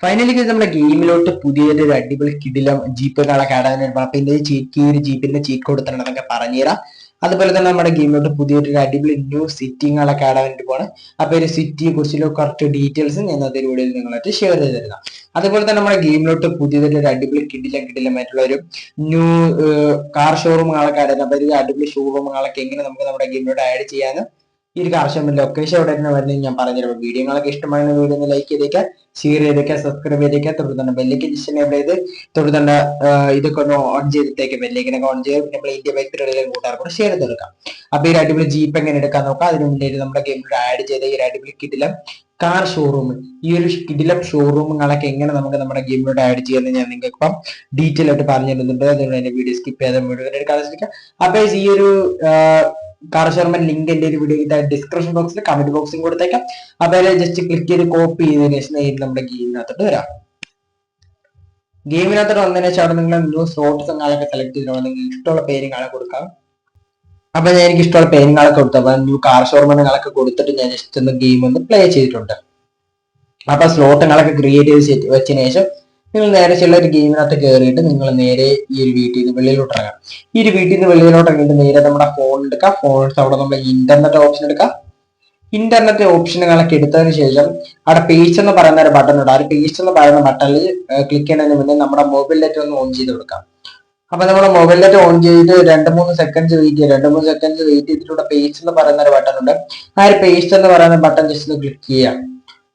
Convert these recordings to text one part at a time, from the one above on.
Finally നമ്മുടെ ഗെയിമിലോട്ട് പുതിയൊരു അടിപൊളി കിടിലം ജീപ്പുകളൊക്കെ കാണാൻ അപ്പൊ ഇതിന്റെ ചീറ്റ് ഈ ഒരു ജീപ്പിന്റെ ചീറ്റ് കൊടുത്തിട്ടുണ്ട് എന്നൊക്കെ പറഞ്ഞുതരാം. അതുപോലെ തന്നെ നമ്മുടെ ഗെയിമിലോട്ട് പുതിയൊരു അടിപൊളി ന്യൂ സിറ്റി കാണാൻ വേണ്ടി പോകണം അപ്പൊ ഒരു സിറ്റിയെ കുറിച്ചുള്ള കുറച്ച് ഡീറ്റെയിൽസ് ഞാൻ അതൊരു വീഡിയോയിൽ നിങ്ങളായിട്ട് ഷെയർ ചെയ്ത് തരുന്ന അതുപോലെ തന്നെ നമ്മുടെ ഗെയിമിലോട്ട് പുതിയതൊരു അടിപൊളി കിടിലം കിടിലമായിട്ടുള്ള ഒരു ന്യൂ കാർ ഷോറൂമുകളെ കാണാൻ അപ്പൊ ഒരു അടിപൊളി ഷോറൂമുകളൊക്കെ എങ്ങനെ നമുക്ക് നമ്മുടെ ഗെയിമിലോട്ട് ആഡ് ചെയ്യാനും ഈ ഒരു കാർഷിക ലൊക്കേഷൻ എവിടെ നിന്ന് വരുന്നത് ഞാൻ പറഞ്ഞിരുന്നു വീഡിയോകളൊക്കെ ഇഷ്ടമായ വീഡിയോ ഒന്ന് ലൈക്ക് ചെയ്തേക്കുക ഷെയർ ചെയ്തേക്കുക സബ്സ്ക്രൈബ് ചെയ്തേക്കുക തുടർന്ന് ബെല്ലേക്ക് ജസ്റ്റ് എനേബിൾ ചെയ്ത് തുടർന്ന് ഇതൊക്കെ ഒന്ന് ഓൺ ചെയ്തിട്ടേക്ക് ബെല്ലേക്കിനൊക്കെ ഓൺ ചെയ്ത് നമ്മൾ ഇന്ത്യ വൈദ്യുതി കൂട്ടാർ കൂടെ ഷെയർ ചെയ്തെടുക്കാം അപ്പൊ ഈ അടിപൊളി ജീപ്പ് എങ്ങനെ എടുക്കാൻ നോക്കാം? അതിന് മുന്നേ നമ്മുടെ ഗെയിമിൽ ആഡ് ചെയ്ത ഈ ഒരു അടിപൊളി കിടിലം കാർ ഷോറൂം ഈ ഒരു കിടിലം ഷോറൂമുകളൊക്കെ എങ്ങനെ നമുക്ക് നമ്മുടെ ഗെയിമിലൂടെ ആഡ് ചെയ്യാമെന്ന് ഞാൻ നിങ്ങൾക്ക് ഇപ്പം ഡീറ്റെയിൽ ആയിട്ട് പറഞ്ഞു തരുന്നുണ്ട് അതുകൊണ്ട് എന്റെ വീഡിയോ സ്കിപ്പ് ചെയ്യാതെ മുഴുവൻ എടുക്കാൻ ശ്രമിക്കാം. അപ്പൊ ഈ ഒരു കാർ ശർമ്മ ലിങ്ക് എന്റെ ഒരു വീഡിയോ ഡിസ്ക്രിപ്ഷൻ ബോക്സിൽ കമന്റ് ബോക്സിൽ കൊടുത്തേക്കാം. അപ്പോൾ ജസ്റ്റ് ക്ലിക്ക് ചെയ്ത് കോപ്പി ചെയ്തതിന് ശേഷം നേരിട്ട് നമ്മുടെ ഗെയിമിനകത്തോട്ട് വരാം. ഗെയിമിനകത്തോട്ട് വന്നതിന് ശേഷം നിങ്ങൾ ന്യൂ സ്ലോട്ട്സ് കാലൊക്കെ സെലക്ട് ചെയ്തിട്ടുണ്ട് നിങ്ങൾക്ക് ഇഷ്ടമുള്ള പേരുകളെ കൊടുക്കാം. അപ്പൊ ഞാൻ എനിക്ക് ഇഷ്ടമുള്ള പേരുകളൊക്കെ കൊടുത്തു. അപ്പൊ ന്യൂ കാർ ഷോറൂമുകളൊക്കെ കൊടുത്തിട്ട് ഞാൻ ഒന്ന് ഗെയിം ഒന്ന് പ്ലേ ചെയ്തിട്ടുണ്ട്. അപ്പൊ സ്ലോട്ടുകളൊക്കെ ക്രിയേറ്റ് ചെയ്ത് വെച്ചതിന് ശേഷം നിങ്ങൾ നേരെ ചില ഒരു ഗെയിമിനകത്ത് കയറിയിട്ട് നിങ്ങൾ നേരെ ഈ ഒരു വീട്ടിൽ നിന്ന് വെളിയിലോട്ട് ഇറങ്ങാം. ഈ ഒരു വീട്ടിൽ നിന്ന് വെളിയിലോട്ട് ഇറങ്ങിയിട്ട് നേരെ നമ്മുടെ ഫോൺ എടുക്കാം. ഫോൺ എടുത്ത് അവിടെ നമ്മുടെ ഇന്റർനെറ്റ് ഓപ്ഷൻ എടുക്കാം. ഇന്റർനെറ്റ് ഓപ്ഷനുകളൊക്കെ എടുത്തതിന് ശേഷം അവിടെ പേസ്റ്റ് എന്ന് പറയുന്ന ഒരു ബട്ടൺ ഉണ്ട്. ആ ഒരു പേസ്റ്റ് എന്ന് പറയുന്ന ബട്ടണിൽ ക്ലിക്ക് ചെയ്യുന്നതിന് മുന്നേ നമ്മുടെ മൊബൈൽ ഡേറ്റ ഒന്ന് ഓൺ ചെയ്ത് കൊടുക്കാം. അപ്പൊ നമ്മുടെ മൊബൈൽ ഡേറ്റ ഓൺ ചെയ്ത് രണ്ട് മൂന്ന് സെക്കൻഡ്സ് വെയിറ്റ് ചെയ്യുക. രണ്ട് മൂന്ന് സെക്കൻഡ്സ് വെയിറ്റ് ചെയ്തിട്ട് പേസ്റ്റ് എന്ന് പറയുന്ന ഒരു ബട്ടൺ ഉണ്ട്. ആ ഒരു പേസ്റ്റ് എന്ന് പറയുന്ന ബട്ടൺ ജസ്റ്റ് ഒന്ന് ക്ലിക്ക് ചെയ്യാം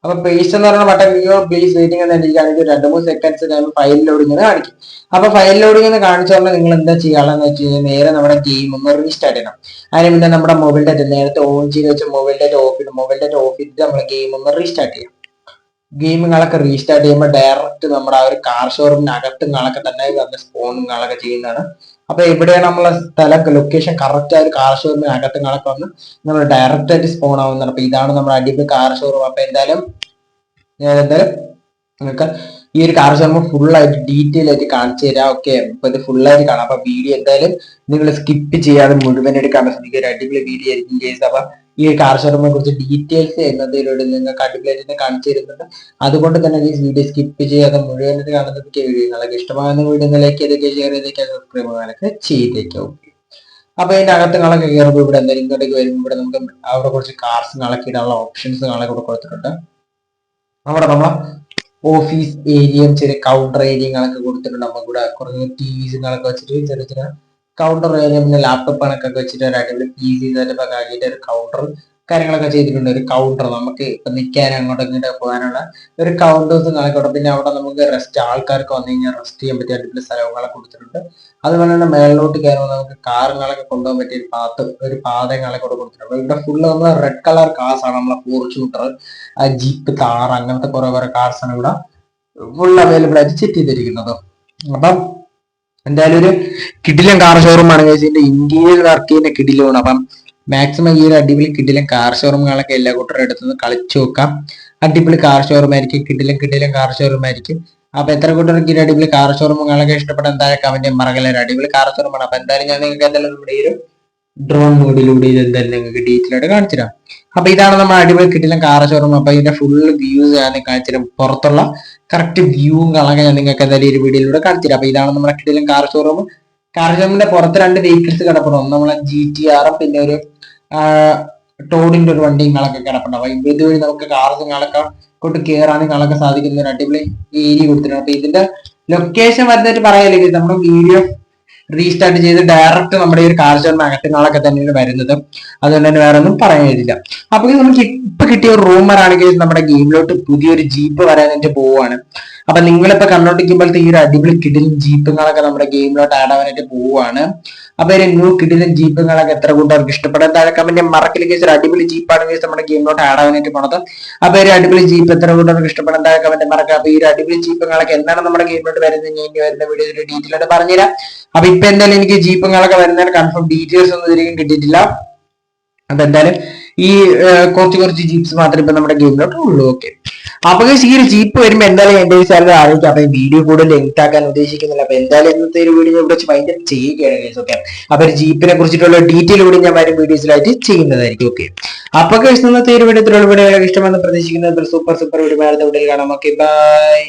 അപ്പൊ പേസ്റ്റ് എന്ന് പറയുന്ന ബട്ടൺ ക്ലിക്കോ പ്ലീസ് വെയിറ്റിംഗ് എന്ന് എനിക്ക് കാണിക്കും രണ്ട് മൂന്ന് സെക്കൻഡ്സ് കഴിയുമ്പോൾ ഫയൽ ലോഡിംഗ് എന്ന് കാണിക്കും. അപ്പൊ ഫയൽ ലോഡിംഗ് എന്ന് കാണിച്ചു പറഞ്ഞാൽ നിങ്ങൾ എന്താ ചെയ്യാനുള്ളത് വെച്ച് കഴിഞ്ഞാൽ നേരെ നമ്മുടെ ഗെയിം ഒന്ന് റീസ്റ്റാർട്ട് ചെയ്യണം. അതിന് പിന്നെ നമ്മുടെ മൊബൈൽ ഡാറ്റ നേരത്തെ ഓൺ ചെയ്ത് വെച്ച് മൊബൈൽ ഡാറ്റ ഓഫ് ചെയ്ത് മൊബൈൽ ഡാറ്റ ഓഫ് ചെയ്തിട്ട് നമ്മൾ ഗെയിം ഒന്ന് റീസ്റ്റാർട്ട് ചെയ്യാം ഗെയിമുകളൊക്കെ റീസ്റ്റാർട്ട് ചെയ്യുമ്പോൾ ഡയറക്റ്റ് നമ്മുടെ ആ ഒരു കാർ ഷോറൂമിനകത്തും കാളൊക്കെ തന്നെ വന്ന സ്പോണുകളൊക്കെ ചെയ്യുന്നതാണ്. അപ്പൊ എവിടെയാണ് നമ്മളെ സ്ഥലം ലൊക്കേഷൻ കറക്റ്റ് ആ ഒരു കാർ ഷോറൂമിനകത്തും കാളൊക്കെ വന്ന് നമ്മൾ ഡയറക്റ്റ് ആയിട്ട് സ്പോൺ ആവുന്നതാണ്. അപ്പൊ ഇതാണ് നമ്മുടെ അടിപൊളി കാർ ഷോറൂം അപ്പൊ എന്തായാലും ഞാൻ എന്തായാലും നിങ്ങൾക്ക് ഈ ഒരു കാർ ഫുൾ ആയിട്ട് ഡീറ്റെയിൽ ആയിട്ട് കാണിച്ചു തരാം. ഓക്കെ ഇപ്പൊ ഇത് ഫുൾ ആയിട്ട് കാണാം. അപ്പൊ വീഡിയോ എന്തായാലും നിങ്ങൾ സ്കിപ്പ് ചെയ്യാതെ മുഴുവനായിട്ട് കാണാൻ ശ്രമിക്കുക ഒരു അടിപൊളി വീഡിയോ ആയിരിക്കും കേസ് അപ്പൊ ഈ കാർ ഷോറൂമിനെ കുറിച്ച് ഡീറ്റെയിൽസ് എന്നതിലൂടെ നിങ്ങൾക്ക് അടിപൊളിയായിട്ട് കാണിച്ചു തരുന്നുണ്ട്. അതുകൊണ്ട് തന്നെ ഈ വീഡിയോ സ്കിപ്പ് ചെയ്യാതെ മുഴുവനായിട്ട് കാണുന്നത് വീഡിയോ നിങ്ങൾക്ക് ഇഷ്ടമാകുന്ന വീഡിയോ ലൈക്ക് ചെയ്തൊക്കെ ഷെയർ ചെയ്തൊക്കെ സബ്സ്ക്രൈബ് ചെയ്യാനൊക്കെ ചെയ്തേക്കാം. ഓക്കെ അപ്പൊ അതിന്റെ അകത്ത് നിങ്ങളൊക്കെ കയറുമ്പോൾ ഇവിടെ എന്തായാലും ഇങ്ങോട്ടേക്ക് വരുമ്പോൾ ഇവിടെ നമുക്ക് അവിടെ കുറച്ച് കാർസ് കളക്കിടാനുള്ള ഓപ്ഷൻസ് നിങ്ങളെ കൂടെ കൊടുത്തിട്ടുണ്ട്. അവിടെ നമ്മളെ ഓഫീസ് ഏരിയയും ചെറിയ കൗണ്ടർ ഏരിയകളൊക്കെ കൊടുത്തിട്ടുണ്ട്. നമുക്ക് ടിവിസ് ടി വിസുകളൊക്കെ വെച്ചിട്ട് ചെറിയ ചെറിയ കൗണ്ടർ ഏരിയ പിന്നെ ലാപ്ടോപ്പ് കണക്കൊക്കെ വെച്ചിട്ട് ഒരു അടിപൊളി പി സി ആക്കിയിട്ട് ഒരു കൗണ്ടർ കാര്യങ്ങളൊക്കെ ചെയ്തിട്ടുണ്ട്. ഒരു കൗണ്ടർ നമുക്ക് ഇപ്പൊ നിൽക്കാൻ അങ്ങോട്ടും ഇങ്ങോട്ട് പോകാനുള്ള ഒരു കൗണ്ടേഴ്സ് കണക്കോട്ടെ പിന്നെ അവിടെ നമുക്ക് റെസ്റ്റ് ആൾക്കാർക്ക് വന്നു കഴിഞ്ഞാൽ റെസ്റ്റ് ചെയ്യാൻ പറ്റിയ അടിപൊളി സ്ഥലങ്ങളൊക്കെ കൊടുത്തിട്ടുണ്ട്. അതുപോലെ തന്നെ മേളിലോട്ട് കയറുമ്പോൾ നമുക്ക് കാറുകളൊക്കെ കൊണ്ടുപോകാൻ പറ്റിയ ഒരു പാത്ത് ഒരു പാതങ്ങളെ കൂടെ കൊടുത്തിട്ടുണ്ട്. ഇവിടെ ഫുള്ള് നമ്മൾ റെഡ് കളർ കാർസ് ആണ് നമ്മളെ ഫോർച്യൂണർ ജീപ്പ് താർ അങ്ങനത്തെ കുറെ കുറെ കാർസ് ആണ് ഇവിടെ ഫുൾ അവൈലബിൾ ആയിട്ട് സെറ്റ് ചെയ്തിരിക്കുന്നത്. അപ്പം എന്തായാലും ഒരു കിടിലൻ കാർ ഷോറൂം ആണ് ഇതിന്റെ ഇന്ത്യയിൽ വർക്ക് ചെയ്യുന്ന കിടിലാണ് അപ്പം മാക്സിമം ഈ ഒരു അടിപൊളി കിടിലൻ കാർ ഷോറൂമുകളൊക്കെ എല്ലാ കൂട്ടരും എടുത്തുനിന്ന് കളിച്ചു നോക്കാം. അടിപൊളി കാർ ഷോറൂം ആയിരിക്കും കിടിലൻ കിഡിലും കാർ ഷോറൂം ആയിരിക്കും. അപ്പൊ എത്ര കൂട്ടർക്ക് ഈ അടിപൊളി കാർ ഷോറൂമുകളൊക്കെ ഇഷ്ടപ്പെട്ട എന്തായാലും കമന്റ് മറകല ഒരു അടിപൊളി കാർ ഷോറൂമാണ് അപ്പൊ എന്തായാലും ഞാൻ നിങ്ങൾക്ക് എന്തായാലും നമ്മുടെ ഈ ഒരു ഡ്രോൺ മോഡിലൂടെ ഇത് എന്തായാലും നിങ്ങൾക്ക് ഡീറ്റെയിൽ ആയിട്ട് കാണിച്ചു തരാം. അപ്പൊ ഇതാണ് നമ്മൾ അടിപൊളി കിട്ടില്ല കാർ ഷോറൂം അപ്പൊ ഇതിന്റെ ഫുൾ വ്യൂസ് ഞാൻ കാണിച്ചു തരാം. പുറത്തുള്ള കറക്റ്റ് വ്യൂവും കളൊക്കെ ഞാൻ നിങ്ങൾക്ക് എന്തായാലും ഈ ഒരു വീഡിയോയിലൂടെ കാണിച്ചു തരാം. അപ്പൊ ഇതാണ് നമ്മുടെ കിട്ടില്ല കാർ ഷോറൂം കാർ ഷോറൂമിന്റെ പുറത്ത് രണ്ട് വെഹിക്കിൾസ് ഒന്ന് നമ്മളെ ജി ടി ആറും പിന്നെ ഒരു ടോഡിന്റെ ഒരു വണ്ടി നിങ്ങളൊക്കെ കിടപ്പുണ്ടാവും അപ്പൊ ഇതുവഴി നമുക്ക് കാർസ് നിങ്ങളൊക്കെ കൊണ്ട് കയറാൻ നിങ്ങളൊക്കെ സാധിക്കുന്ന ഒരു അടിപൊളി ഏരിയ കൊടുത്തിട്ടുണ്ട്. അപ്പൊ ഇതിന്റെ ലൊക്കേഷൻ വരുന്നിട്ട് പറയാല്ലെങ്കിൽ നമ്മുടെ വീഡിയോ റീസ്റ്റാർട്ട് ചെയ്ത് ഡയറക്റ്റ് നമ്മുടെ ഈ ഒരു കാർ ഷോറിനകത്തുകളൊക്കെ തന്നെയാണ് വരുന്നത്. അതുകൊണ്ട് തന്നെ വേറെ ഒന്നും പറയാനില്ല അപ്പൊ ഇത് നമുക്ക് ഇപ്പൊ കിട്ടിയ ഒരു റൂമർ ആണെങ്കിൽ നമ്മുടെ ഗെയിമിലോട്ട് പുതിയൊരു ജീപ്പ് വരാനായിട്ട് പോവുകയാണ്. അപ്പൊ നിങ്ങളിപ്പോ കണ്ടോണ്ടിരിക്കുമ്പോഴത്തെ ഈ ഒരു അടിപൊളി കിടിലും ജീപ്പുകളൊക്കെ നമ്മുടെ ഗെയിമിലോട്ട് ആഡ് ആവാനായിട്ട് പോവുകയാണ്. അപ്പൊ ന്യൂ കിടിലും ജീപ്പുകളൊക്കെ എത്ര കൂട്ടർക്ക് ഇഷ്ടപ്പെടും. താഴെ കമന്റ് മറക്കിൽ കേസ് ഒരു അടിപൊളി ജീപ്പാണ് കേസ് നമ്മുടെ ഗെയിമിലോട്ട് ആഡ് ആവാനായിട്ട് പോണത്. അപ്പൊ ഒരു അടിപൊളി ജീപ്പ് എത്ര കൂട്ടർക്ക് ഇഷ്ടപ്പെടും താഴെ കമന്റ് മറക്കുക അപ്പൊ ഈ ഒരു അടിപൊളി ജീപ്പുകളൊക്കെ എന്താണ് നമ്മുടെ ഗെയിമിലോട്ട് വരുന്നത് ഞാൻ ഇനി വരുന്ന വീഡിയോയുടെ ഡീറ്റെയിൽ ആയിട്ട് പറഞ്ഞുതരാം. അപ്പൊ ഇപ്പൊ എന്തായാലും എനിക്ക് ജീപ്പുകളൊക്കെ വരുന്നതിന് കൺഫേം ഡീറ്റെയിൽസ് ഒന്നും ഇതിലേക്കും കിട്ടിയിട്ടില്ല. അപ്പൊ എന്തായാലും ഈ കുറച്ച് കുറച്ച് ജീപ്സ് മാത്രമേ ഇപ്പൊ നമ്മുടെ ഗെയിമിലോട്ട് ഉള്ളൂ. ഓക്കെ അപ്പൊ ഈ ഒരു ജീപ്പ് വരുമ്പോ എന്തായാലും എന്റെ ഈ സ്ഥലത്ത് അറിയിക്കാം അപ്പൊ വീഡിയോ കൂടുതൽ ലെങ്ത് ആക്കാൻ ഉദ്ദേശിക്കുന്നില്ല. അപ്പൊ എന്തായാലും ഇന്നത്തെ ഒരു വീഡിയോ ഇവിടെ മൈൻഡ് ചെയ്യുകയാണ് ഓക്കെ അപ്പൊ ഒരു ജീപ്പിനെ കുറിച്ചിട്ടുള്ള ഡീറ്റെയിൽ കൂടി ഞാൻ വരും വീഡിയോസിലായിട്ട് ചെയ്യുന്നതായിരിക്കും. ഓക്കെ അപ്പൊ ഇന്നത്തെ ഒരു വീഡിയോ ഇത്രയുള്ള ഇഷ്ടമെന്ന് പ്രതീക്ഷിക്കുന്നത് സൂപ്പർ സൂപ്പർ വീഡിയോ കാണാം. Okay bye